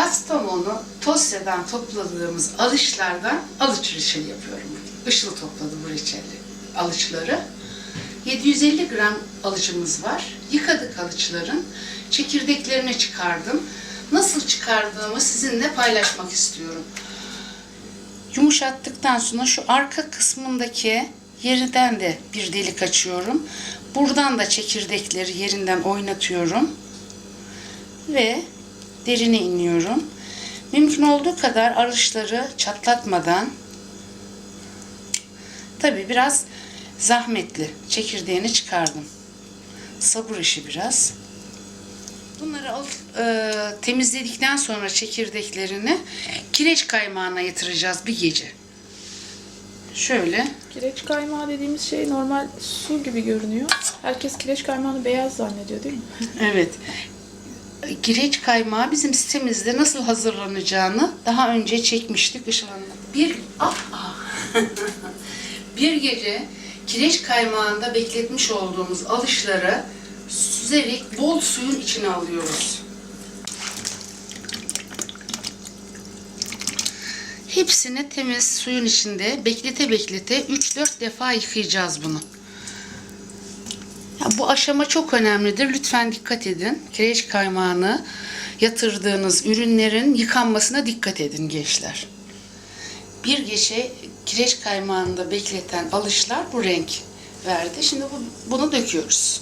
Kastamonu Tosya'dan topladığımız alışlardan alıç reçeli yapıyorum. Işıl topladı bu reçeli alıçları. 750 gram alıcımız var. Yıkadık alıçların. Çekirdeklerini çıkardım. Nasıl çıkardığımı sizinle paylaşmak istiyorum. Yumuşattıktan sonra şu arka kısmındaki yerinden de bir delik açıyorum. Buradan da çekirdekleri yerinden oynatıyorum. Ve derine iniyorum. Mümkün olduğu kadar arışları çatlatmadan tabi biraz zahmetli çekirdeğini çıkardım. Sabır işi biraz. Bunları al, e, temizledikten sonra çekirdeklerini kireç kaymağına yatıracağız bir gece. Şöyle Kireç kaymağı dediğimiz şey normal su gibi görünüyor. Herkes kireç kaymağını beyaz zannediyor değil mi? Evet. Kireç kaymağı bizim sitemizde nasıl hazırlanacağını daha önce çekmiştik Işıl Hanım. Bir, ah, ah. bir gece kireç kaymağında bekletmiş olduğumuz alışları süzerek bol suyun içine alıyoruz. Hepsini temiz suyun içinde beklete beklete 3-4 defa yıkayacağız bunu. Bu aşama çok önemlidir. Lütfen dikkat edin. Kireç kaymağını yatırdığınız ürünlerin yıkanmasına dikkat edin gençler. Bir gece kireç kaymağında bekleten alışlar bu renk verdi. Şimdi bu, bunu döküyoruz.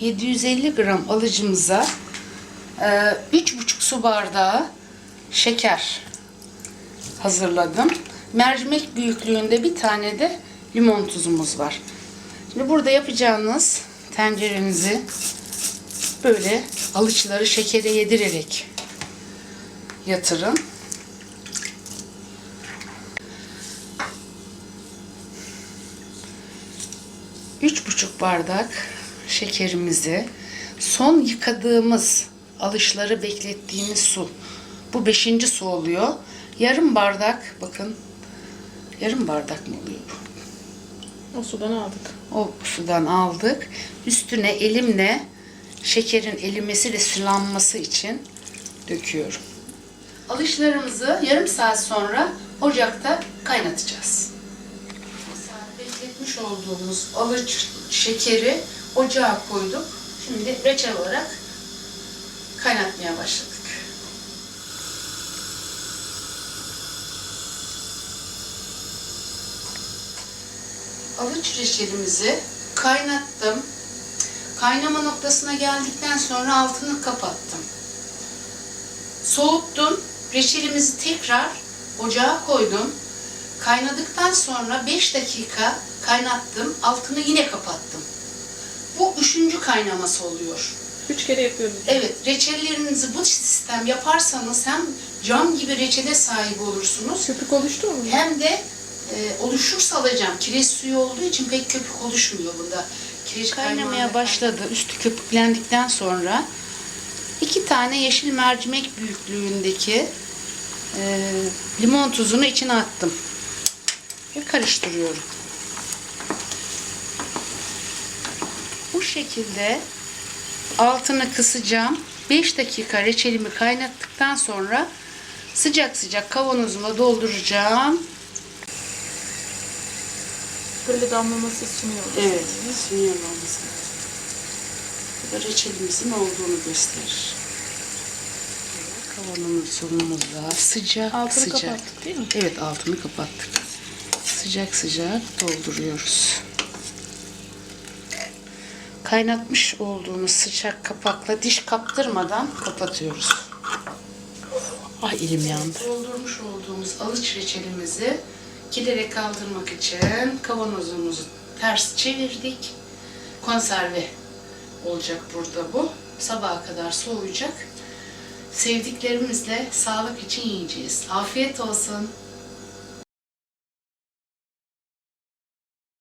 750 gram alıcımıza e, 3,5 su bardağı şeker hazırladım. Mercimek büyüklüğünde bir tane de limon tuzumuz var. Şimdi burada yapacağınız tencerenizi böyle alıçları şekere yedirerek yatırın. Üç buçuk bardak şekerimizi son yıkadığımız alışları beklettiğimiz su. Bu beşinci su oluyor. Yarım bardak bakın yarım bardak mı oluyor bu? O sudan aldık. O sudan aldık. Üstüne elimle şekerin erimesi ve sulanması için döküyorum. Alışlarımızı yarım saat sonra ocakta kaynatacağız. Bekletmiş olduğumuz alıç şekeri ocağa koyduk. Şimdi reçel olarak kaynatmaya başladık. Alıç reçelimizi kaynattım. Kaynama noktasına geldikten sonra altını kapattım. Soğuttum. Reçelimizi tekrar ocağa koydum. Kaynadıktan sonra 5 dakika kaynattım. Altını yine kapattım. Bu üçüncü kaynaması oluyor. Üç kere yapıyoruz. Evet, reçellerinizi bu sistem yaparsanız hem cam gibi reçele sahibi olursunuz Köpük oluştu mu? hem de e, oluşursa alacağım. Kireç suyu olduğu için pek köpük oluşmuyor bunda. Kireç kaynamaya başladı. Üstü köpüklendikten sonra iki tane yeşil mercimek büyüklüğündeki e, limon tuzunu içine attım. Ve karıştırıyorum. Bu şekilde altını kısacağım. 5 dakika reçelimi kaynattıktan sonra sıcak sıcak kavanozuma dolduracağım. Böyle damlaması sunuyor. Evet, sünyer olması lazım. Bu da reçelimizin olduğunu gösterir. Kavanozumuzda sıcak Altını sıcak. kapattık değil mi? Evet, altını kapattık. Sıcak sıcak dolduruyoruz. Kaynatmış olduğumuz sıcak kapakla diş kaptırmadan kapatıyoruz. Ay elim yandı. Doldurmuş olduğumuz alıç reçelimizi kilere kaldırmak için kavanozumuzu ters çevirdik. Konserve olacak burada bu. Sabaha kadar soğuyacak. Sevdiklerimizle sağlık için yiyeceğiz. Afiyet olsun.